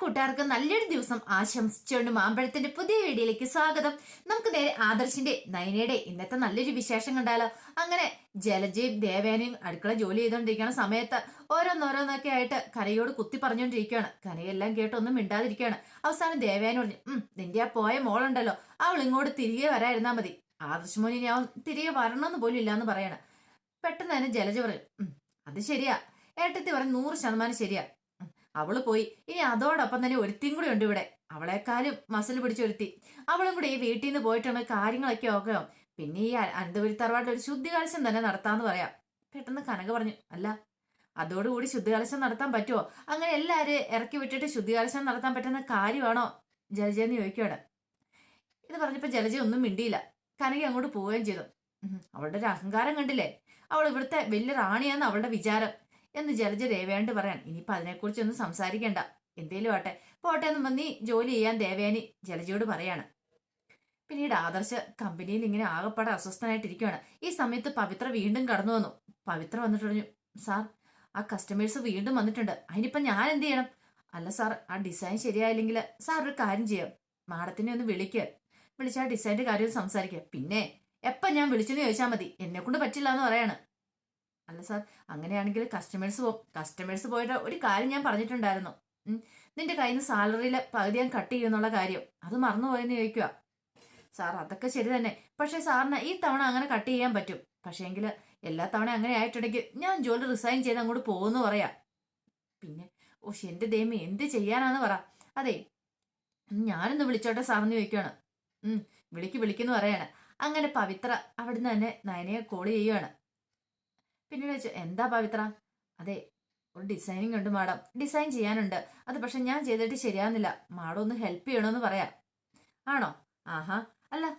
കൂട്ടുകാർക്ക് നല്ലൊരു ദിവസം ആശംസിച്ചുകൊണ്ട് മാമ്പഴത്തിന്റെ പുതിയ വീഡിയോയിലേക്ക് സ്വാഗതം. നമുക്ക് നേരെ ആദർശിന്റെ നയനയുടെ ഇന്നത്തെ നല്ലൊരു വിശേഷം കണ്ടാലോ? അങ്ങനെ ജലജയും ദേവേനയും അടുക്കള ജോലി ചെയ്തുകൊണ്ടിരിക്കുന്ന സമയത്ത് ഓരോന്നോരോന്നൊക്കെ ആയിട്ട് കരയോട് കുത്തി പറഞ്ഞുകൊണ്ടിരിക്കുകയാണ്. കനയെല്ലാം കേട്ടൊന്നും മിണ്ടാതിരിക്കുകയാണ്. അവസാനം ദേവേന പറഞ്ഞു ഉം നിന്റെ ആ പോയ മോളുണ്ടല്ലോ. അവൾ ഇങ്ങോട്ട് തിരികെ വരായിരുന്നാ മതി. ആദർശ് മോനിനെ അവൻ തിരികെ വരണമെന്ന് പോലും ഇല്ലാന്ന് പറയണം. പെട്ടെന്ന് തന്നെ ജലജ പറയും അത് ശരിയാ. ഏട്ടത്തി പറയും നൂറ് ശതമാനം ശരിയാ. അവൾ പോയി. ഇനി അതോടൊപ്പം തന്നെ ഒരുത്തിയും കൂടി ഉണ്ട് ഇവിടെ. അവളെക്കാളും മസിൽ പിടിച്ചൊരുത്തി അവളും കൂടി ഈ വീട്ടിൽ നിന്ന് പോയിട്ടാണ് കാര്യങ്ങളൊക്കെ ഒക്കെ പിന്നെ ഈ അനന്തപുരി തറവാട്ടിൽ ഒരു ശുദ്ധികലശം തന്നെ നടത്താന്ന് പറയാം. പെട്ടെന്ന് കനക പറഞ്ഞു അല്ല അതോടുകൂടി ശുദ്ധികാലശം നടത്താൻ പറ്റുമോ അങ്ങനെ എല്ലാവരും ഇറക്കി വിട്ടിട്ട് ശുദ്ധികാലശം നടത്താൻ പറ്റുന്ന കാര്യമാണോ? ജലജയെന്ന് ചോദിക്കുകയാണ്. ഇത് പറഞ്ഞപ്പോൾ ജലജ ഒന്നും മിണ്ടിയില്ല. കനക അങ്ങോട്ട് പോവുകയും ചെയ്തു. അവളുടെ ഒരു അഹങ്കാരം കണ്ടില്ലേ? അവൾ ഇവിടുത്തെ വലിയ റാണിയാന്ന് അവളുടെ വിചാരം. എന്ന് ജലജ ദേവയാണ്ട് പറയാൻ ഇനിയിപ്പൊ അതിനെക്കുറിച്ച് ഒന്നും സംസാരിക്കണ്ട. എന്തേലും ആട്ടെ പോട്ടെ എന്ന് പറഞ്ഞ് ജോലി ചെയ്യാൻ ദേവയാനി ജലജയോട് പറയാണ്. പിന്നീട് ആദർശ കമ്പനിയിൽ ഇങ്ങനെ ആകപ്പാടെ അസ്വസ്ഥനായിട്ടിരിക്കുകയാണ് ഈ സമയത്ത് പവിത്ര വീണ്ടും കടന്നു വന്നു. പവിത്ര വന്നിട്ട് പറഞ്ഞു സാർ ആ കസ്റ്റമേഴ്സ് വീണ്ടും വന്നിട്ടുണ്ട്. അതിനിപ്പം ഞാൻ എന്ത് ചെയ്യണം? അല്ല സാർ ആ ഡിസൈൻ ശരിയായില്ലെങ്കിൽ സാർ ഒരു കാര്യം ചെയ്യാം. മാഡത്തിനെ ഒന്ന് വിളിക്കുക വിളിച്ച് ആ ഡിസൈന്റെ കാര്യം സംസാരിക്കുക പിന്നെ എപ്പം ഞാൻ വിളിച്ചെന്ന് ചോദിച്ചാൽ മതി. എന്നെ കൊണ്ട് പറ്റില്ല എന്ന് പറയാണ്. അല്ല സാർ അങ്ങനെയാണെങ്കിൽ കസ്റ്റമേഴ്സ് പോകും കസ്റ്റമേഴ്സ് പോയിട്ട് ഒരു കാര്യം ഞാൻ പറഞ്ഞിട്ടുണ്ടായിരുന്നു. നിന്റെ കയ്യിൽ നിന്ന് സാലറിയിലെ പകുതി ഞാൻ കട്ട് ചെയ്യുന്നുള്ള കാര്യം. അത് മറന്നുപോയെന്ന് ചോദിക്കുക സാർ അതൊക്കെ ശരി തന്നെ. പക്ഷേ സാറിന് ഈ തവണ അങ്ങനെ കട്ട് ചെയ്യാൻ പറ്റും. പക്ഷേ പക്ഷേങ്കിൽ എല്ലാ തവണ അങ്ങനെ ആയിട്ടുണ്ടെങ്കിൽ ഞാൻ ജോലി റിസൈൻ ചെയ്ത് അങ്ങോട്ട് പോകുമെന്ന് പറയാം. പിന്നെ ഓ എന്റെ ദൈവം എന്ത് ചെയ്യാനാന്ന് പറ. അതെ ഞാനൊന്ന് വിളിച്ചോട്ടെ സാറിന് ചോദിക്കുകയാണ് വിളിക്ക് വിളിക്കുന്നു പറയാണ്. അങ്ങനെ പവിത്ര അവിടുന്ന് തന്നെ നയനയെ കോൾ ചെയ്യുകയാണ് പിന്നീട് വെച്ചു എന്താ പവിത്ര? അതെ ഒരു ഡിസൈനിങ് ഉണ്ട് മാഡം. ഡിസൈൻ ചെയ്യാനുണ്ട്. അത് പക്ഷെ ഞാൻ ചെയ്തിട്ട് ശരിയാകുന്നില്ല മാഡം ഒന്ന് ഹെൽപ്പ് ചെയ്യണമെന്ന് പറയാം. ആണോ? ആഹാ. അല്ല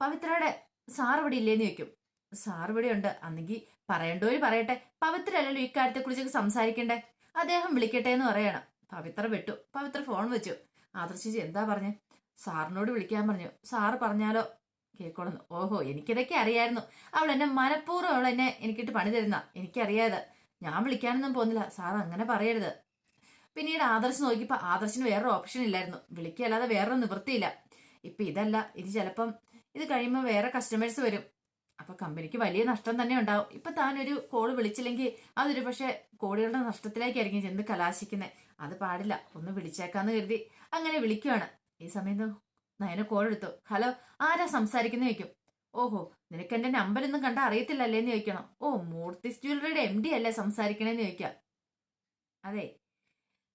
പവിത്രയുടെ സാർ ഇവിടെ ഇല്ലേന്ന് ചോദിക്കും. സാർ ഇവിടെ ഉണ്ട്. അന്നെങ്കിൽ പറയണ്ടോര് പറയട്ടെ. പവിത്ര അല്ലല്ലോ ഇക്കാര്യത്തെക്കുറിച്ചൊക്കെ സംസാരിക്കണ്ടേ? അദ്ദേഹം വിളിക്കട്ടെ എന്ന് പറയണം. പവിത്ര വിട്ടു. പവിത്ര ഫോൺ വെച്ചു. ആദർശിച്ച് എന്താ പറഞ്ഞേ? സാറിനോട് വിളിക്കാൻ പറഞ്ഞു. സാറ് പറഞ്ഞാലോ? കേൾക്കോളുന്നു ഓഹോ എനിക്കിതൊക്കെ അറിയായിരുന്നു. അവൾ എന്നെ മനഃപൂർവം അവൾ എന്നെ എനിക്കിട്ട് പണി തരുന്ന. എനിക്കറിയാതെ. ഞാൻ വിളിക്കാനൊന്നും പോകുന്നില്ല. സാർ അങ്ങനെ പറയരുത്. പിന്നീട് ആദർശ് നോക്കിയപ്പോൾ ആദർശിന് വേറൊരു ഓപ്ഷൻ ഇല്ലായിരുന്നു. വിളിക്കുകയല്ലാതെ വേറൊരു നിവൃത്തിയില്ല. ഇപ്പം ഇതല്ല. ഇത് ചിലപ്പം ഇത് കഴിയുമ്പോൾ വേറെ കസ്റ്റമേഴ്സ് വരും. അപ്പൊ കമ്പനിക്ക് വലിയ നഷ്ടം തന്നെ ഉണ്ടാവും. ഇപ്പൊ താനൊരു കോൾ വിളിച്ചില്ലെങ്കിൽ അതൊരു പക്ഷേ കോടികളുടെ നഷ്ടത്തിലേക്കായിരിക്കും ചെന്ന് കലാശിക്കുന്നത് അത് പാടില്ല. ഒന്ന് വിളിച്ചേക്കാന്ന് കരുതി. അങ്ങനെ വിളിക്കുവാണ്. ഈ സമയത്ത് നയന കോൾ എടുത്തു ഹലോ ആരാ സംസാരിക്കുന്ന ചോദിക്കും. ഓഹോ നിനക്ക് എന്റെ നമ്പർ ഒന്നും കണ്ട അറിയത്തില്ലല്ലേ എന്ന് ചോദിക്കണം. ഓ മൂർത്തിസ് ജ്വല്ലറിയുടെ എം ഡി അല്ലേ സംസാരിക്കണേന്ന് ചോദിക്കാം. അതെ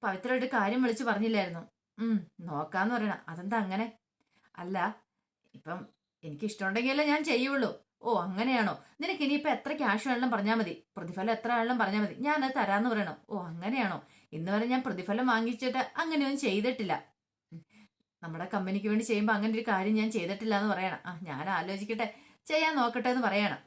പവിത്ര ഒരു കാര്യം വിളിച്ചു പറഞ്ഞില്ലായിരുന്നു. ഉം നോക്കാന്ന് പറയണം. അതെന്താ അങ്ങനെ? അല്ല ഇപ്പം എനിക്ക് ഇഷ്ടമുണ്ടെങ്കിലേ ഞാൻ ചെയ്യുള്ളൂ. ഓ അങ്ങനെയാണോ? നിനക്ക് ഇനിയിപ്പോ എത്ര ക്യാഷ് വേണമെങ്കിലും പറഞ്ഞാൽ മതി. പ്രതിഫലം എത്ര വേണമെങ്കിലും പറഞ്ഞാൽ മതി. ഞാൻ അത് തരാന്ന് പറയണം. ഓ അങ്ങനെയാണോ? ഇന്ന് വരെ ഞാൻ പ്രതിഫലം വാങ്ങിച്ചിട്ട് അങ്ങനെയൊന്നും ചെയ്തിട്ടില്ല. നമ്മുടെ കമ്പനിക്ക് വേണ്ടി ചെയ്യുമ്പോൾ അങ്ങനെ ഒരു കാര്യം ഞാൻ ചെയ്തിട്ടില്ല എന്ന് പറയണം. ആ ഞാൻ ആലോചിക്കട്ടെ. ചെയ്യാൻ നോക്കട്ടെ എന്ന് പറയണം.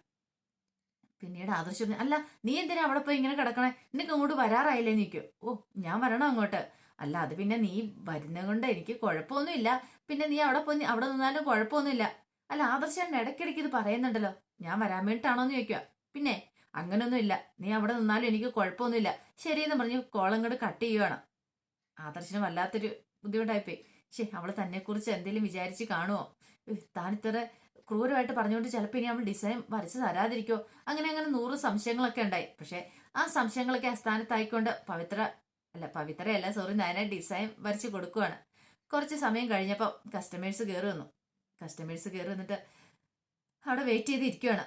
പിന്നീട് ആദർശ് പറഞ്ഞു, അല്ല നീ എന്തിനാ അവിടെ പോയി ഇങ്ങനെ കിടക്കണേ? നിനക്ക് അങ്ങോട്ട് വരാറായില്ലേ? നിൽക്കും ഓ ഞാൻ വരണം അങ്ങോട്ട്. അല്ല അത് പിന്നെ നീ വരുന്നത് കൊണ്ട് എനിക്ക് കുഴപ്പമൊന്നുമില്ല. പിന്നെ നീ അവിടെ പോയി അവിടെ നിന്നാലും കുഴപ്പമൊന്നുമില്ല. അല്ല ആദർശൻ ഇടയ്ക്കിടയ്ക്ക് ഇത് പറയുന്നുണ്ടല്ലോ. ഞാൻ വരാൻ വേണ്ടിയിട്ടാണോ എന്ന് ചോദിക്കുക. പിന്നെ അങ്ങനൊന്നുമില്ല. നീ അവിടെ നിന്നാലും എനിക്ക് കുഴപ്പമൊന്നുമില്ല. ശരിയെന്ന് പറഞ്ഞ് കോളം കട്ട് ചെയ്യുവാണ്. ആദർശന് വല്ലാത്തൊരു ബുദ്ധിമുട്ടായിപ്പോയി. ശേ അവൾ തന്നെ കുറിച്ച് എന്തെങ്കിലും വിചാരിച്ച് കാണുമോ താനിത്ര ക്രൂരമായിട്ട് പറഞ്ഞുകൊണ്ട് ചിലപ്പോൾ ഇനി അവൾ ഡിസൈൻ വരച്ച് തരാതിരിക്കോ? അങ്ങനെ അങ്ങനെ നൂറ് സംശയങ്ങളൊക്കെ ഉണ്ടായി. പക്ഷെ ആ സംശയങ്ങളൊക്കെ അസ്ഥാനത്തായിക്കൊണ്ട് പവിത്ര അല്ല പവിത്രയല്ല സോറി ഞാൻ ഡിസൈൻ വരച്ച് കൊടുക്കുവാണ്. കുറച്ച് സമയം കഴിഞ്ഞപ്പോൾ കസ്റ്റമേഴ്സ് കയറി വന്നു. കസ്റ്റമേഴ്സ് കയറി വന്നിട്ട് അവിടെ വെയിറ്റ് ചെയ്ത് ഇരിക്കുവാണ്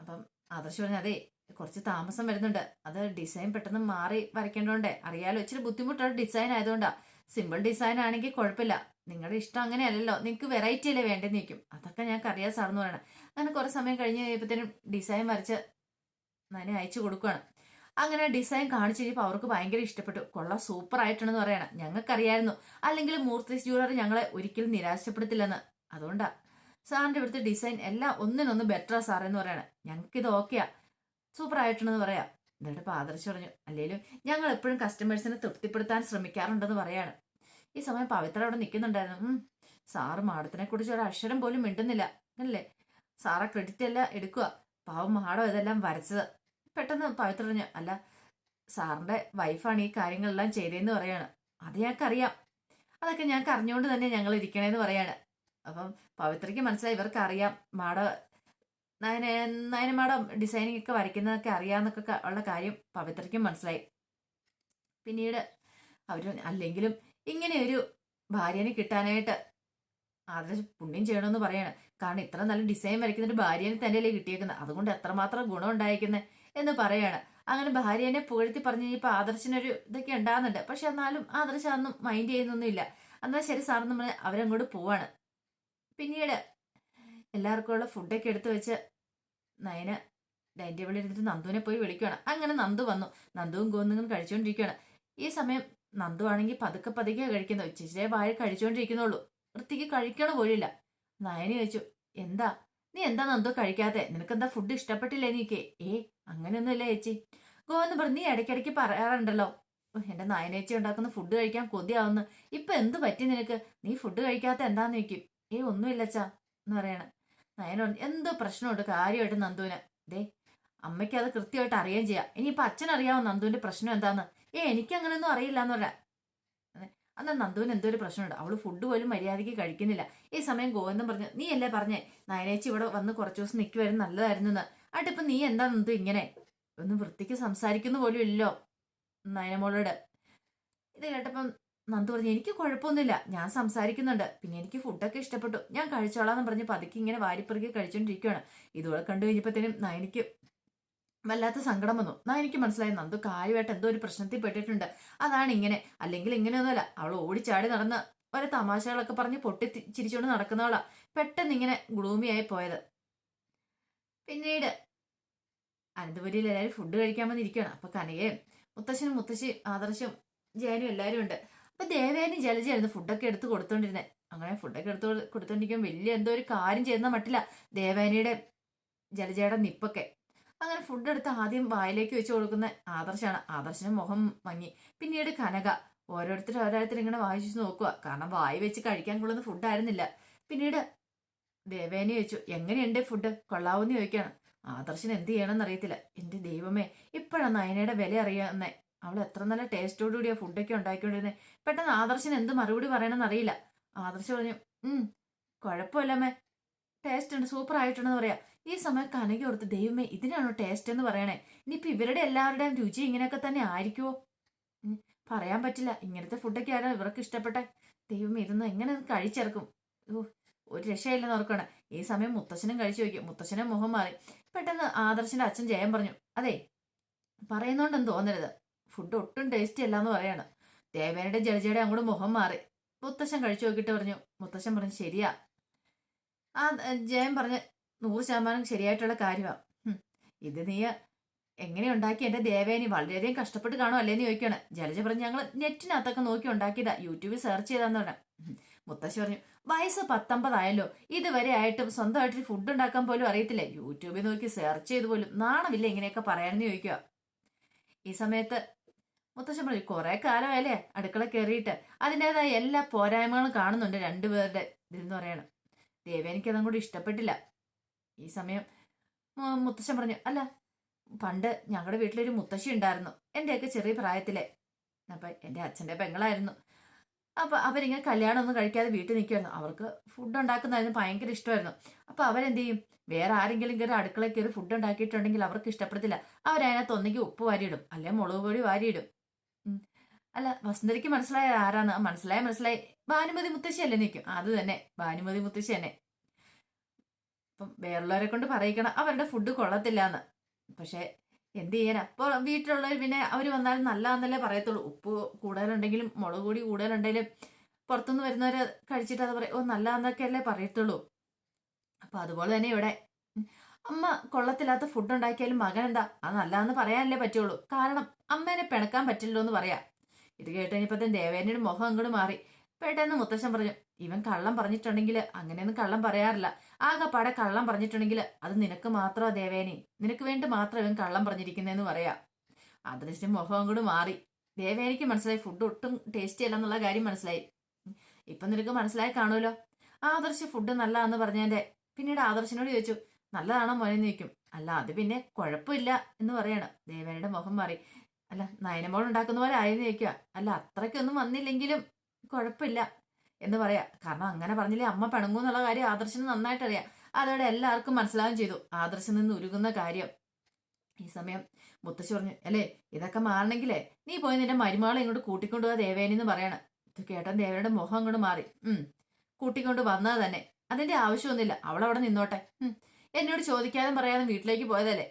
അപ്പം ആദർശ് പറഞ്ഞു അതെ കുറച്ച് താമസം വരുന്നുണ്ട്. അത് ഡിസൈൻ പെട്ടെന്ന് മാറി വരയ്ക്കേണ്ടതുകൊണ്ടേ അറിയാലോ ഇച്ചിരി ബുദ്ധിമുട്ടാണ് ഡിസൈൻ ആയതുകൊണ്ടാ. സിമ്പിൾ ഡിസൈൻ ആണെങ്കിൽ കുഴപ്പമില്ല. നിങ്ങളുടെ ഇഷ്ടം അങ്ങനെയല്ലല്ലോ. നിങ്ങൾക്ക് വെറൈറ്റി അല്ലേ വേണ്ടെന്ന് നിൽക്കും അതൊക്കെ ഞങ്ങൾക്ക് അറിയാൻ സാറെന്ന് പറയണം. അങ്ങനെ കുറേ സമയം കഴിഞ്ഞ് കഴിയുമ്പോഴത്തേനും ഡിസൈൻ വരച്ച് നനെ അയച്ചു കൊടുക്കുകയാണ് അങ്ങനെ ഡിസൈൻ കാണിച്ചു കഴിഞ്ഞപ്പോൾ അവർക്ക് ഭയങ്കര ഇഷ്ടപ്പെട്ടു. കൊള്ള സൂപ്പർ ആയിട്ടുണ്ടെന്ന് പറയണം. ഞങ്ങൾക്കറിയായിരുന്നു. അല്ലെങ്കിൽ മൂർത്തി ജ്വല്ലറി ഞങ്ങളെ ഒരിക്കലും നിരാശപ്പെടുത്തില്ലെന്ന്. അതുകൊണ്ടാ. സാറിന്റെ ഇവിടുത്തെ ഡിസൈൻ എല്ലാം ഒന്നിനൊന്ന് ബെറ്ററാ സാറേ എന്ന് പറയണം. ഞങ്ങൾക്ക് ഇത് ഓക്കെയാ സൂപ്പർ ആയിട്ടുണ്ടെന്ന് പറയാം. എന്നിട്ട് ഇപ്പൊ ആദർശ് പറഞ്ഞു അല്ലെങ്കിലും ഞങ്ങൾ എപ്പോഴും കസ്റ്റമേഴ്സിനെ തൃപ്തിപ്പെടുത്താൻ ശ്രമിക്കാറുണ്ടെന്ന് പറയാണ്. ഈ സമയം പവിത്ര അവിടെ നിൽക്കുന്നുണ്ടായിരുന്നു സാറ് മാഡത്തിനെ കുറിച്ച് ഒരു അക്ഷരം പോലും മിണ്ടുന്നില്ല. അല്ലേ സാറാ ക്രെഡിറ്റ് അല്ല എടുക്കുക പാവം മാഡം ഇതെല്ലാം വരച്ചത്. പെട്ടെന്ന് പവിത്ര പറഞ്ഞു അല്ല സാറിന്റെ വൈഫാണ് ഈ കാര്യങ്ങളെല്ലാം ചെയ്തതെന്ന് പറയാണ്. അത് ഞങ്ങൾക്കറിയാം. അതൊക്കെ ഞങ്ങൾക്ക് അറിഞ്ഞുകൊണ്ട് തന്നെ ഞങ്ങൾ ഇരിക്കണേന്ന് പറയാണ്. അപ്പം പവിത്രയ്ക്ക് മനസ്സിലായി ഇവർക്ക് അറിയാം മാഡ നയന നയന മാഡം ഡിസൈനിങ് ഒക്കെ വരയ്ക്കുന്നതൊക്കെ അറിയാമെന്നൊക്കെ ഉള്ള കാര്യം പവിത്രയ്ക്കും മനസ്സിലായി. പിന്നീട് അവർ അല്ലെങ്കിലും ഇങ്ങനെ ഒരു ഭാര്യനെ കിട്ടാനായിട്ട് ആദർശ് പുണ്യം ചെയ്യണമെന്ന് പറയാണ്. കാരണം ഇത്ര നല്ല ഡിസൈൻ വരയ്ക്കുന്ന ഒരു ഭാര്യനെ തന്നെയല്ലേ കിട്ടിയേക്കുന്നത് അതുകൊണ്ട് എത്രമാത്രം ഗുണം ഉണ്ടായിരിക്കുന്നത് എന്ന് പറയാണ്. അങ്ങനെ ഭാര്യനെ പുകഴ്ത്തി പറഞ്ഞു കഴിഞ്ഞപ്പോൾ ആദർശിനൊരു ഇതൊക്കെ ഉണ്ടാകുന്നുണ്ട്. പക്ഷെ എന്നാലും ആദർശ് അതൊന്നും മൈൻഡ് ചെയ്യുന്നൊന്നുമില്ല. എന്നാൽ ശരി സാർ നമ്മൾ അവരങ്ങോട്ട് പോവാണ്. പിന്നീട് എല്ലാവർക്കും ഉള്ള ഫുഡൊക്കെ എടുത്തു വെച്ച് നയന ഡൈനിങ് ടേബിളിൽ ഇരുന്നിട്ട് നന്ദുവിനെ പോയി വിളിക്കുകയാണ് അങ്ങനെ നന്ദു വന്നു. നന്ദുവും ഗോന്നുകളും കഴിച്ചുകൊണ്ടിരിക്കുകയാണ് ഈ സമയം നന്ദു ആണെങ്കിൽ പതുക്കെ പതുക്കെ കഴിക്കുന്നത്. ചേച്ചിയെ വാഴ കഴിച്ചുകൊണ്ടിരിക്കുന്നുള്ളൂ. വൃത്തിക്ക് കഴിക്കണ പോലില്ല നയനി ചോദിച്ചു എന്താ? നീ എന്താ നന്ദു കഴിക്കാതെ നിനക്ക് എന്താ ഫുഡ് ഇഷ്ടപ്പെട്ടില്ലേ നീക്ക്? ഏ അങ്ങനെയൊന്നുമില്ല ചേച്ചി. ഗോവെന്ന് പറഞ്ഞു നീ ഇടയ്ക്കിടയ്ക്ക് പറയാറുണ്ടല്ലോ. "ഓ, എന്റെ നായനേച്ചി ഉണ്ടാക്കുന്ന ഫുഡ് കഴിക്കാൻ കൊതിയാവുന്നു. ഇപ്പൊ എന്ത് പറ്റി നിനക്ക്? നീ ഫുഡ് കഴിക്കാത്ത എന്താന്ന് ചോദിക്കും. ഏ ഒന്നുമില്ല ഒന്നുമില്ലച്ചാ എന്ന് പറയണ. നയന എന്തോ പ്രശ്നമുണ്ട് കാര്യമായിട്ട് നന്ദുവിന്. ദേ അമ്മയ്ക്ക് അത് കൃത്യമായിട്ട് അറിയുകയും ചെയ്യാം. ഇനിയിപ്പൊ അച്ഛനറിയാമോ നന്ദുവിന്റെ പ്രശ്നം എന്താന്ന്? ഏ എനിക്ക് അങ്ങനെയൊന്നും അറിയില്ല എന്ന് പറയാം അന്നാ നന്ദുവിന് എന്തോ ഒരു പ്രശ്നമുണ്ട്. അവൾ ഫുഡ് പോലും മര്യാദയ്ക്ക് കഴിക്കുന്നില്ല. ഈ സമയം ഗോവിന്ദൻ പറഞ്ഞു നീ അല്ലേ പറഞ്ഞേ? നയനേച്ചി ഇവിടെ വന്ന് കുറച്ച് ദിവസം നിൽക്കുമായിരുന്നു നല്ലതായിരുന്നു എന്ന് ആട്ടിപ്പൊ നീ എന്താ നന്ദു ഇങ്ങനെ? ഒന്ന് വൃത്തിക്ക് സംസാരിക്കുന്നു പോലും ഇല്ലല്ലോ. നയനമോളോട് ഇത് കേട്ടപ്പം നന്ദു പറഞ്ഞു എനിക്ക് കുഴപ്പമൊന്നുമില്ല. ഞാൻ സംസാരിക്കുന്നുണ്ട്. പിന്നെ എനിക്ക് ഫുഡൊക്കെ ഇഷ്ടപ്പെട്ടു. ഞാൻ കഴിച്ചോളാം എന്ന് പറഞ്ഞ് പതുക്കെ ഇങ്ങനെ വാരിപ്പെറുക്കി കഴിച്ചോണ്ടിരിക്കുകയാണ് ഇതുപോലെ കണ്ടു കഴിഞ്ഞപ്പോഴത്തേനും നയനിക്ക് വല്ലാത്ത സങ്കടം വന്നു. എന്നാ എനിക്ക് മനസ്സിലായി. നന്ദു കാര്യമായിട്ട് എന്തോ ഒരു പ്രശ്നത്തിൽ പെട്ടിട്ടുണ്ട്. അതാണ് ഇങ്ങനെ. അല്ലെങ്കിൽ ഇങ്ങനെയൊന്നുമല്ല. അവൾ ഓടിച്ചാടി നടന്ന് ഒരു തമാശകളൊക്കെ പറഞ്ഞ് പൊട്ടി ചിരിച്ചുകൊണ്ട് നടക്കുന്നവളാ. പെട്ടെന്ന് ഇങ്ങനെ ഗ്ലൂമിയായി പോയത്. പിന്നീട് അനന്തപുരിയിൽ എല്ലാവരും ഫുഡ് കഴിക്കാൻ വന്നിരിക്കുകയാണ് അപ്പൊ കനകയും മുത്തശ്ശനും മുത്തശ്ശി ആദർശും ജയനും എല്ലാവരും ഉണ്ട്. അപ്പൊ ദേവേനും ജലജയായിരുന്നു ഫുഡൊക്കെ എടുത്ത് കൊടുത്തോണ്ടിരുന്നത് അങ്ങനെ ഫുഡൊക്കെ എടുത്ത് കൊടു- കൊടുത്തോണ്ടിരിക്കുമ്പോൾ വലിയ എന്തോ ഒരു കാര്യം ചെയ്യുന്ന മട്ടില്ല ദേവേനയുടെ ജലജയുടെ നിപ്പൊക്കെ. അങ്ങനെ ഫുഡ് എടുത്ത് ആദ്യം വായിലേക്ക് വെച്ച് കൊടുക്കുന്ന ആദർശാണ്. ആദർശന് മുഖം മങ്ങി. പിന്നീട് കനക. ഓരോരുത്തർ ഓരോരുത്തർ ഇങ്ങനെ വായിച്ചു നോക്കുക. കാരണം വായി വെച്ച് കഴിക്കാൻ കൊള്ളുന്ന ഫുഡ് ആയിരുന്നില്ല. പിന്നീട് ദേവേനെ ചോദിച്ചു എങ്ങനെയുണ്ട് ഫുഡ് കൊള്ളാവൂന്ന് ചോദിക്കാണ് ആദർശൻ എന്ത് ചെയ്യണമെന്ന് അറിയത്തില്ല. എന്റെ ദൈവമേ ഇപ്പോഴാണ് നയനയുടെ വില അറിയാവുന്നേ അവൾ എത്ര നല്ല ടേസ്റ്റോടുകൂടിയാ ഫുഡൊക്കെ ഉണ്ടാക്കിക്കൊണ്ടിരുന്നത് പെട്ടെന്ന് ആദർശൻ എന്ത് മറുപടി പറയണമെന്ന് അറിയില്ല. ആദർശ് പറഞ്ഞു ഉം കുഴപ്പമില്ലമ്മേ ടേസ്റ്റ് ഉണ്ട്. സൂപ്പർ ആയിട്ടുണ്ടെന്ന് പറയാ. ഈ സമയം കനകി ഓർത്ത് ദൈവമേ ഇതിനാണോ ടേസ്റ്റ് എന്ന് പറയണേ? ഇനിയിപ്പോ ഇവരുടെ എല്ലാവരുടെയും രുചി ഇങ്ങനെയൊക്കെ തന്നെ ആയിരിക്കുമോ പറയാൻ പറ്റില്ല. ഇങ്ങനത്തെ ഫുഡൊക്കെ ആരാ ഇവർക്ക് ഇഷ്ടപ്പെട്ടെ? ദൈവമേ ഇതൊന്നും എങ്ങനെ കഴിച്ചിറക്കും ഓ ഒരു രക്ഷയില്ലെന്ന് ഓർക്കണം. ഈ സമയം മുത്തശ്ശനും കഴിച്ചു നോക്കി. മുത്തശ്ശനും മുഖം മാറി. പെട്ടെന്ന് ആദർശന്റെ അച്ഛൻ ജയം പറഞ്ഞു. അതെ പറയുന്നോണ്ടെന്ന് തോന്നരുത്. ഫുഡ് ഒട്ടും ടേസ്റ്റി അല്ല എന്ന് പറയാണ്. ദേവേനയുടെ ജഡ്ജയുടെ അങ്ങോട്ട് മുഖം മാറി. മുത്തശ്ശൻ കഴിച്ചു നോക്കിയിട്ട് പറഞ്ഞു. മുത്തശ്ശൻ പറഞ്ഞു ശരിയാ. ആ ജയം ജയൻ പറഞ്ഞ് നൂറ് ശതമാനം ശരിയായിട്ടുള്ള കാര്യമാണ് ഇത് നീ എങ്ങനെ ഉണ്ടാക്കി? എന്റെ ദേവേനി വളരെയധികം കഷ്ടപ്പെട്ട് കാണും അല്ലേന്ന് ചോദിക്കണം. ജലജ പറഞ്ഞു ഞങ്ങൾ നെറ്റിനകത്തൊക്കെ നോക്കി ഉണ്ടാക്കിയതാ. യൂട്യൂബിൽ സെർച്ച് ചെയ്താന്ന് പറഞ്ഞു. മുത്തശ്ശി പറഞ്ഞു വയസ്സ് പത്തൊമ്പതായല്ലോ. ഇതുവരെ ആയിട്ടും സ്വന്തമായിട്ട് ഫുഡ് ഉണ്ടാക്കാൻ പോലും അറിയത്തില്ല? യൂട്യൂബിൽ നോക്കി സെർച്ച് ചെയ്ത് പോലും നാണമില്ല ഇങ്ങനെയൊക്കെ പറയാനെന്ന് ചോദിക്കുക ഈ സമയത്ത് മുത്തശ്ശൻ പറഞ്ഞു കുറെ കാലമായല്ലേ അടുക്കള കയറിയിട്ട് അതിന്റെതായ എല്ലാ പോരായ്മകളും കാണുന്നുണ്ട് രണ്ടുപേരുടെ ഇതിലെന്ന് പറയണം. ദേവേനിക്ക് അതും കൂടി ഇഷ്ടപ്പെട്ടില്ല. ഈ സമയം മുത്തശ്ശൻ പറഞ്ഞു അല്ല പണ്ട് ഞങ്ങളുടെ വീട്ടിലൊരു മുത്തശ്ശി ഉണ്ടായിരുന്നു എന്റെയൊക്കെ ചെറിയ പ്രായത്തിലെ. അപ്പൊ എന്റെ അച്ഛന്റെ പെങ്ങളായിരുന്നു. അപ്പൊ അവരിങ്ങനെ കല്യാണം ഒന്നും കഴിക്കാതെ വീട്ടിൽ നിൽക്കുമായിരുന്നു അവർക്ക് ഫുഡ് ഉണ്ടാക്കുന്നതായിരുന്നു ഭയങ്കര ഇഷ്ടമായിരുന്നു. അപ്പൊ അവരെന്ത് ചെയ്യും വേറെ ആരെങ്കിലും കയറി അടുക്കള കയറി ഫുഡ് ഉണ്ടാക്കിയിട്ടുണ്ടെങ്കിൽ അവർക്ക് ഇഷ്ടപ്പെടത്തില്ല. അവരതിനകത്ത് ഒന്നെങ്കിൽ ഉപ്പ് വാരിയിടും അല്ലെങ്കിൽ മുളക് പൊടി വാരിയിടും. അല്ല വസുന്ധരയ്ക്ക് മനസ്സിലായ ആരാന്ന് ആ മനസ്സിലായ മനസ്സിലായി ഭാനുമതി മുത്തശ്ശി അല്ലേ നിൽക്കും അത് തന്നെ ഭാനുമതി മുത്തശ്ശി തന്നെ അപ്പം വേറുള്ളവരെ കൊണ്ട് പറയിക്കണം. അവരുടെ ഫുഡ് കൊള്ളത്തില്ല എന്ന് പക്ഷെ എന്ത് ചെയ്യാൻ അപ്പോൾ വീട്ടിലുള്ളവർ പിന്നെ അവർ വന്നാലും നല്ലതെന്നല്ലേ പറയത്തുള്ളൂ. ഉപ്പ് കൂടുതലുണ്ടെങ്കിലും മുളക് പൊടി കൂടുതലുണ്ടെങ്കിലും പുറത്തുനിന്ന് വരുന്നവർ കഴിച്ചിട്ട് അത് പറയും ഓ നല്ലതെന്നൊക്കെ അല്ലേ പറയത്തുള്ളൂ. അപ്പം അതുപോലെ തന്നെ ഇവിടെ. അമ്മ കൊള്ളത്തില്ലാത്ത ഫുഡ് ഉണ്ടാക്കിയാലും മകൻ എന്താ അത് നല്ലതെന്ന് പറയാനല്ലേ പറ്റുള്ളൂ. കാരണം അമ്മേനെ പിണക്കാൻ പറ്റില്ലല്ലോ എന്ന് പറയാം. ഇത് കേട്ട് തന്നെ ദേവേനയുടെ മുഖം അങ്ങോട്ട് മാറി. പെട്ടെന്ന് മുത്തശ്ശൻ പറഞ്ഞു ഇവൻ കള്ളം പറഞ്ഞിട്ടുണ്ടെങ്കിൽ അങ്ങനെയൊന്നും കള്ളം പറയാറില്ല. ആകെപ്പാടെ കള്ളം പറഞ്ഞിട്ടുണ്ടെങ്കിൽ അത് നിനക്ക് മാത്രമാ ദേവേനെ. നിനക്ക് വേണ്ടി മാത്രം ഇവൻ കള്ളം പറഞ്ഞിരിക്കുന്നതെന്ന് പറയാ. അദൃശ്യം മുഖം അങ്ങോട്ട് മാറി. ദേവേനിക്ക് മനസ്സിലായി ഫുഡ് ഒട്ടും ടേസ്റ്റി അല്ല എന്നുള്ള കാര്യം മനസ്സിലായി. ഇപ്പം നിനക്ക് മനസ്സിലായി കാണുമല്ലോ. ആദർശ് ഫുഡ് നല്ലതാന്ന് പറഞ്ഞതിന്റെ പിന്നീട് ആദർശനോട് ചോദിച്ചു നല്ലതാണോ മോനെ? ചോദിക്കും. അല്ല അത് പിന്നെ കുഴപ്പമില്ല എന്ന് പറയാണ്. ദേവേനയുടെ മുഖം മാറി. അല്ല നയനമോൾ ഉണ്ടാക്കുന്ന പോലെ ആയിരുന്നു ചോദിക്കുക. അല്ല അത്രയ്ക്കൊന്നും വന്നില്ലെങ്കിലും കുഴപ്പമില്ല എന്ന് പറയാ. കാരണം അങ്ങനെ പറഞ്ഞില്ലേ അമ്മ പിണങ്ങൂ എന്നുള്ള കാര്യം ആദർശന് നന്നായിട്ട് അറിയാം അതോടെ എല്ലാവർക്കും മനസ്സിലാവും ചെയ്തു. ആദർശം നിന്ന് ഉരുകുന്ന കാര്യം. ഈ സമയം മുത്തശ്ശി പറഞ്ഞു അല്ലേ ഇതൊക്കെ മാറണമെങ്കിലേ നീ പോയി നിന്റെ മരുമകളെ ഇങ്ങോട്ട് കൂട്ടിക്കൊണ്ടുപോകാ ദേവേനി എന്ന് പറയണം. ഇത് കേട്ടൻ ദേവയുടെ മുഖം അങ്ങോട്ട് മാറി. ഉം കൂട്ടിക്കൊണ്ട് വന്നത് തന്നെ. അതിന്റെ ആവശ്യമൊന്നുമില്ല. അവളവിടെ നിന്നോട്ടെ. എന്നോട് ചോദിക്കാതെ പറയാതെ വീട്ടിലേക്ക് പോയതല്ലേ?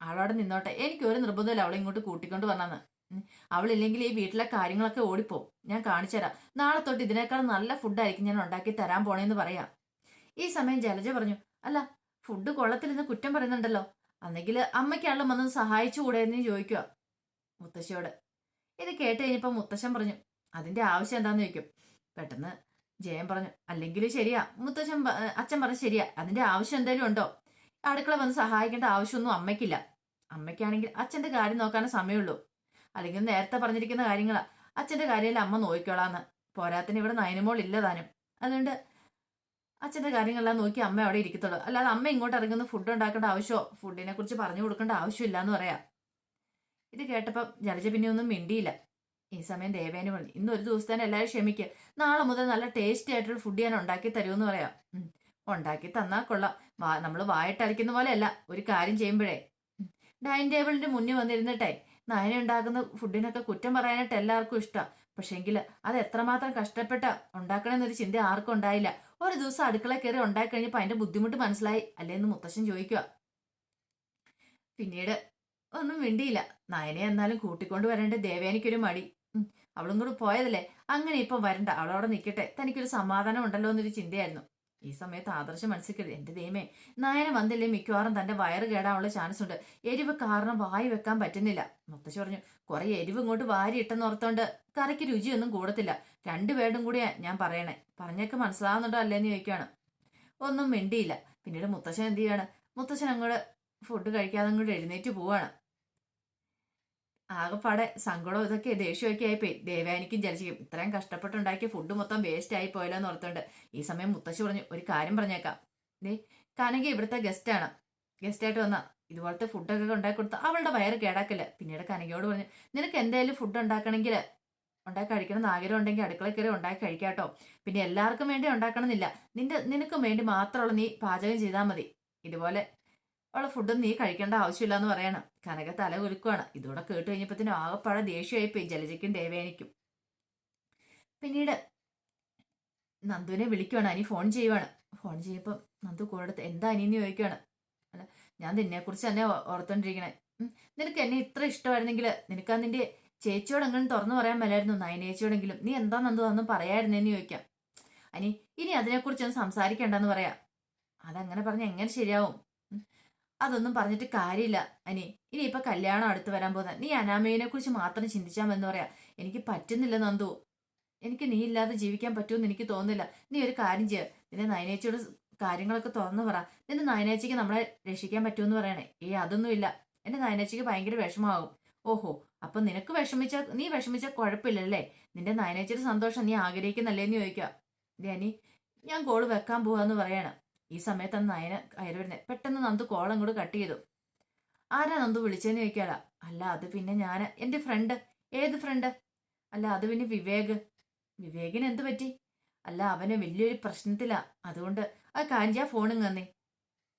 അവളവിടെ നിന്നോട്ടെ. എനിക്ക് ഒരു നിർബന്ധമില്ല അവളെ ഇങ്ങോട്ട് കൂട്ടിക്കൊണ്ട് വന്നെന്ന്. അവളില്ലെങ്കിൽ ഈ വീട്ടിലെ കാര്യങ്ങളൊക്കെ ഓടിപ്പോവും. ഞാൻ കാണിച്ചു തരാം. നാളെ തൊട്ട് ഇതിനേക്കാൾ നല്ല ഫുഡായിരിക്കും ഞാൻ ഉണ്ടാക്കി തരാൻ പോണേന്ന് പറയാം. ഈ സമയം ജലജ പറഞ്ഞു അല്ല ഫുഡ് കൊള്ളത്തില്ലെന്ന് കുറ്റം പറയുന്നുണ്ടല്ലോ. അന്നെങ്കിൽ അമ്മയ്ക്കാണല്ലോ വന്ന് സഹായിച്ചുകൂടെ എന്ന് ചോദിക്കുക മുത്തശ്ശിയോട്. ഇത് കേട്ട് കഴിഞ്ഞപ്പോൾ മുത്തശ്ശൻ പറഞ്ഞു അതിന്റെ ആവശ്യം എന്താന്ന് ചോദിക്കും. പെട്ടെന്ന് ജയൻ പറഞ്ഞു അല്ലെങ്കിൽ ശരിയാ. മുത്തശ്ശൻ അച്ഛൻ പറഞ്ഞു ശരിയാ അതിന്റെ ആവശ്യം എന്തെങ്കിലും ഉണ്ടോ? അടുക്കള വന്ന് സഹായിക്കേണ്ട ആവശ്യമൊന്നും അമ്മയ്ക്കില്ല. അമ്മയ്ക്കാണെങ്കിൽ അച്ഛന്റെ കാര്യം നോക്കാനേ സമയമുള്ളൂ. അല്ലെങ്കിൽ നേരത്തെ പറഞ്ഞിരിക്കുന്ന കാര്യങ്ങളാ അച്ഛന്റെ കാര്യമല്ല അമ്മ നോക്കിക്കോളാന്ന്. പോരാത്തിന് ഇവിടെ നയനമോൾ ഇല്ല താനും. അതുകൊണ്ട് അച്ഛന്റെ കാര്യങ്ങളെല്ലാം നോക്കി അമ്മ അവിടെ ഇരിക്കത്തുള്ളൂ. അല്ലാതെ അമ്മ ഇങ്ങോട്ട് ഇറങ്ങുന്ന ഫുഡ് ഉണ്ടാക്കേണ്ട ആവശ്യമോ? ഫുഡിനെ കുറിച്ച് പറഞ്ഞു കൊടുക്കേണ്ട ആവശ്യമില്ല എന്ന് പറയാം. ഇത് കേട്ടപ്പം ജലജ പിന്നെ ഒന്നും മിണ്ടിയില്ല. ഈ സമയം ദേവേനെ പറഞ്ഞു ഇന്ന് ഒരു തന്നെ എല്ലാവരും ക്ഷമിക്കുക നാളെ മുതൽ നല്ല ടേസ്റ്റി ആയിട്ടുള്ള ഫുഡ് ഞാൻ ഉണ്ടാക്കി തരുമെന്ന് പറയാം. ഉണ്ടാക്കി തന്നാൽ കൊള്ളാം. വാ നമ്മൾ വായിട്ടടിക്കുന്ന പോലെയല്ല. ഒരു കാര്യം ചെയ്യുമ്പോഴേ. ഡൈനിങ് ടേബിളിന്റെ മുന്നിൽ വന്നിരുന്നിട്ടെ. നയന ഉണ്ടാക്കുന്ന ഫുഡിനൊക്കെ കുറ്റം പറയാനായിട്ട് എല്ലാവർക്കും ഇഷ്ടമാണ് പക്ഷെങ്കിൽ അത് എത്രമാത്രം കഷ്ടപ്പെട്ട ഉണ്ടാക്കണമെന്നൊരു ചിന്ത ആർക്കും ഉണ്ടായില്ല. ഒരു ദിവസം അടുക്കള കയറി ഉണ്ടാക്കി കഴിഞ്ഞപ്പോൾ അതിന്റെ ബുദ്ധിമുട്ട് മനസ്സിലായി. അല്ലേന്ന് മുത്തശ്ശൻ ചോദിക്കുക പിന്നീട് ഒന്നും മിണ്ടിയില്ല. നയനെ എന്നാലും കൂട്ടിക്കൊണ്ട് വരേണ്ട ദേവേനിക്കൊരു മടി. അവളും കൂടെ പോയതല്ലേ? അങ്ങനെ ഇപ്പം വരണ്ട. അവളവിടെ നിൽക്കട്ടെ തനിക്കൊരു സമാധാനം ഉണ്ടല്ലോ എന്നൊരു ചിന്തയായിരുന്നു. ഈ സമയത്ത് ആദർശം മനസ്സിക്കരുത് എന്റെ ദൈവമേ നായന വന്നില്ലേ? മിക്കവാറും തന്റെ വയറ് കേടാനുള്ള ചാൻസ് ഉണ്ട്. എരിവ് കാരണം വായി വെക്കാൻ പറ്റുന്നില്ല. മുത്തശ്ശി പറഞ്ഞു കുറെ എരിവ് ഇങ്ങോട്ട് വാരി ഇട്ടെന്ന് ഓർത്തോണ്ട് കറിക്ക് രുചിയൊന്നും കൂടത്തില്ല. രണ്ടുപേരും കൂടിയാ ഞാൻ പറയണേ. പറഞ്ഞൊക്കെ മനസ്സിലാവുന്നുണ്ടോ അല്ലേന്ന് ചോദിക്കുകയാണ് ഒന്നും മിണ്ടിയില്ല. പിന്നീട് മുത്തശ്ശൻ എന്ത് ചെയ്യാണ്? മുത്തശ്ശൻ അങ്ങോട്ട് ഫുഡ് കഴിക്കാതെ അങ്ങോട്ട് എഴുന്നേറ്റ് പോവാണ്. ആകെപ്പാടെ സങ്കടവും ഇതൊക്കെ ദേഷ്യമൊക്കെ ആയിപ്പോയി ദേവാനിക്കും ജലജിക്കും ഇത്രയും കഷ്ടപ്പെട്ടുണ്ടാക്കിയ ഫുഡ് മൊത്തം വേസ്റ്റ് ആയി പോയല്ലോ എന്ന് ഓർത്തുണ്ട് ഈ സമയം മുത്തശ്ശി പറഞ്ഞു ഒരു കാര്യം പറഞ്ഞേക്കാം. ദേ കനക ഇവിടുത്തെ ഗസ്റ്റാണ് ഗസ്റ്റായിട്ട് വന്ന ഇതുപോലത്തെ ഫുഡൊക്കെ ഉണ്ടാക്കി കൊടുത്ത അവളുടെ വയറ് കേടാക്കില്ല? പിന്നീട് കനകയോട് പറഞ്ഞു നിനക്ക് എന്തായാലും ഫുഡ് ഉണ്ടാക്കണമെങ്കിൽ ഉണ്ടാക്കി കഴിക്കണം എന്ന് ആഗ്രഹം ഉണ്ടെങ്കിൽ അടുക്കള കയറി ഉണ്ടാക്കി കഴിക്കാട്ടോ. പിന്നെ എല്ലാവർക്കും വേണ്ടി ഉണ്ടാക്കണമെന്നില്ല. നിന്റെ നിനക്കും വേണ്ടി മാത്രമുള്ള നീ പാചകം ചെയ്താൽ മതി. ഇതുപോലെ ഉള്ള ഫുഡും നീ കഴിക്കേണ്ട ആവശ്യമില്ല എന്ന് പറയണം. കനക തല കുലുക്കുവാണ്. ഇതോടെ കേട്ട് കഴിഞ്ഞപ്പോഴത്തേനും ആകെപ്പാടെ ദേഷ്യമായി പോയി ജലജയ്ക്കും ദേവേനിക്കും പിന്നീട് നന്ദുവിനെ വിളിക്കുവാണ്. അനി ഫോൺ ചെയ്യുവാണ്. ഫോൺ ചെയ്യുമ്പോൾ നന്ദു കൂടെ എന്താ അനിയെന്ന് ചോദിക്കുവാണ്. അല്ല ഞാൻ നിന്നെക്കുറിച്ച് തന്നെ ഓർത്തോണ്ടിരിക്കണേ. നിനക്ക് എന്നെ ഇത്ര ഇഷ്ടമായിരുന്നെങ്കിൽ നിനക്ക് നിന്റെ ചേച്ചിയോടെങ്കിലും തുറന്നു പറയാൻ മേലായിരുന്നു. നയനേച്ചിയോടെങ്കിലും നീ എന്താ നന്ദു അതൊന്നും പറയായിരുന്നെന്ന് ചോദിക്കാം. അനി ഇനി അതിനെക്കുറിച്ചൊന്നും സംസാരിക്കണ്ടെന്ന് പറയാം. അതങ്ങനെ പറഞ്ഞ എങ്ങനെ ശരിയാവും. അതൊന്നും പറഞ്ഞിട്ട് കാര്യമില്ല. അനി ഇനി ഇനിയിപ്പൊ കല്യാണം അടുത്ത് വരാൻ പോകുന്ന നീ അനാമയെ കുറിച്ച് മാത്രം ചിന്തിച്ചാൽ എന്ന് പറയാ. എനിക്ക് പറ്റുന്നില്ല നന്ദു. എനിക്ക് നീ ഇല്ലാതെ ജീവിക്കാൻ പറ്റുമെന്ന് എനിക്ക് തോന്നുന്നില്ല. നീ ഒരു കാര്യം ചെയ്യ. നിന്റെ നയനേച്ചിയോട് കാര്യങ്ങളൊക്കെ തുറന്നു പറ. നിന്റെ നയനേച്ചിക്ക് നമ്മളെ രക്ഷിക്കാൻ പറ്റുമെന്ന് പറയണേ. ഏ അതൊന്നുമില്ല എന്റെ നയനേച്ചിക്ക് ഭയങ്കര വിഷമാകും ഓഹോ അപ്പൊ നിനക്ക് വിഷമിച്ച നീ വിഷമിച്ച കുഴപ്പമില്ലല്ലേ? നിന്റെ നയനേച്ചിയുടെ സന്തോഷം നീ ആഗ്രഹിക്കുന്നല്ലേന്ന് ചോദിക്കുക ധ്യാനി ഞാൻ കോൾ വെക്കാൻ പോവാന്ന് പറയാണ്. ഈ സമയത്താണ് നയന കയറി വരുന്നത് പെട്ടെന്ന് നന്ദു കോളം കൂടെ കട്ട് ചെയ്തു. ആരാ നന്ദു വിളിച്ചതെന്ന് ചോദിക്കാടാ അല്ല അത് പിന്നെ ഞാൻ എന്റെ ഫ്രണ്ട് ഏത് ഫ്രണ്ട് അല്ല അത് പിന്നെ വിവേക്. വിവേകിന് എന്ത് പറ്റി? അല്ല അവന് വലിയൊരു പ്രശ്നത്തിലാ. അതുകൊണ്ട് ആ കാഞ്ചാ ഫോണും തന്നെ.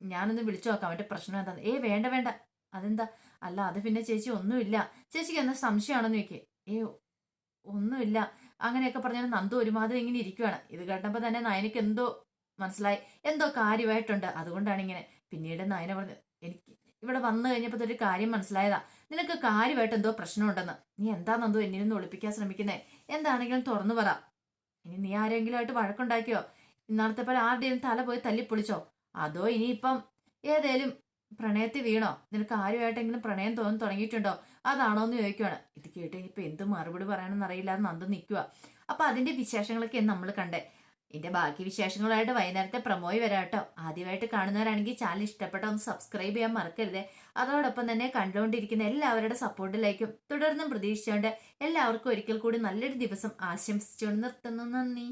ഞാനൊന്ന് വിളിച്ചു നോക്കാം അവന്റെ പ്രശ്നം എന്താന്ന്. ഏ വേണ്ട വേണ്ട. അതെന്താ? അല്ല അത് പിന്നെ ചേച്ചി ഒന്നുമില്ല. ചേച്ചിക്ക് എന്താ സംശയമാണെന്ന് ചോദിക്കേ. ഏ ഒന്നുമില്ല. അങ്ങനെയൊക്കെ പറഞ്ഞാൽ നന്ദു ഒരുമാതിരി ഇങ്ങനെ ഇരിക്കുവാണ്. ഇത് കേട്ടപ്പോൾ തന്നെ നയനക്ക് എന്തോ മനസ്സിലായി? എന്തോ കാര്യമായിട്ടുണ്ട്. അതുകൊണ്ടാണ് ഇങ്ങനെ. പിന്നീട് നയന പറഞ്ഞു എനിക്ക് ഇവിടെ വന്നു കഴിഞ്ഞപ്പോൾ ഒരു കാര്യം മനസ്സിലായതാ. നിനക്ക് കാര്യമായിട്ട് എന്തോ പ്രശ്നമുണ്ടെന്ന്. നീ എന്താ നന്ദു എന്നിൽ നിന്ന് ഒളിപ്പിക്കാൻ ശ്രമിക്കുന്നേ? എന്താണെങ്കിലും തുറന്നു പറ. ഇനി നീ ആരെങ്കിലും ആയിട്ട് വഴക്കുണ്ടാക്കിയോ? ഇന്നാളത്തെ പോലെ ആരുടെയും തല പോയി തല്ലിപ്പൊളിച്ചോ? അതോ ഇനിയിപ്പം ഏതേലും പ്രണയത്തിൽ വീണോ? നിനക്ക് ആരുമായിട്ടെങ്കിലും പ്രണയം തോന്നി തുടങ്ങിയിട്ടുണ്ടോ? അതാണോ എന്ന് ചോദിക്കുവാണ്. ഇത് കേട്ട് ഇപ്പൊ എന്ത് മറുപടി പറയണമെന്ന് അറിയില്ലാതെ നന്ദു നിൽക്കുക അപ്പൊ അതിന്റെ വിശേഷങ്ങളൊക്കെ നമ്മൾ കണ്ടേ. ഇതിന്റെ ബാക്കി വിശേഷങ്ങളായിട്ട് വൈകുന്നേരത്തെ പ്രമോയി കേട്ടോ. ആദ്യമായിട്ട് കാണുന്നവരാണെങ്കിൽ ചാനൽ ഇഷ്ടപ്പെട്ട ഒന്ന് സബ്സ്ക്രൈബ് ചെയ്യാൻ മറക്കരുത്. അതോടൊപ്പം തന്നെ കണ്ടുകൊണ്ടിരിക്കുന്ന എല്ലാവരുടെ സപ്പോർട്ടിലേക്കും തുടർന്നും പ്രതീക്ഷിച്ചുകൊണ്ട് എല്ലാവർക്കും ഒരിക്കൽ കൂടി നല്ലൊരു ദിവസം ആശംസിച്ചുകൊണ്ട് നിർത്തുന്നു. നന്ദി.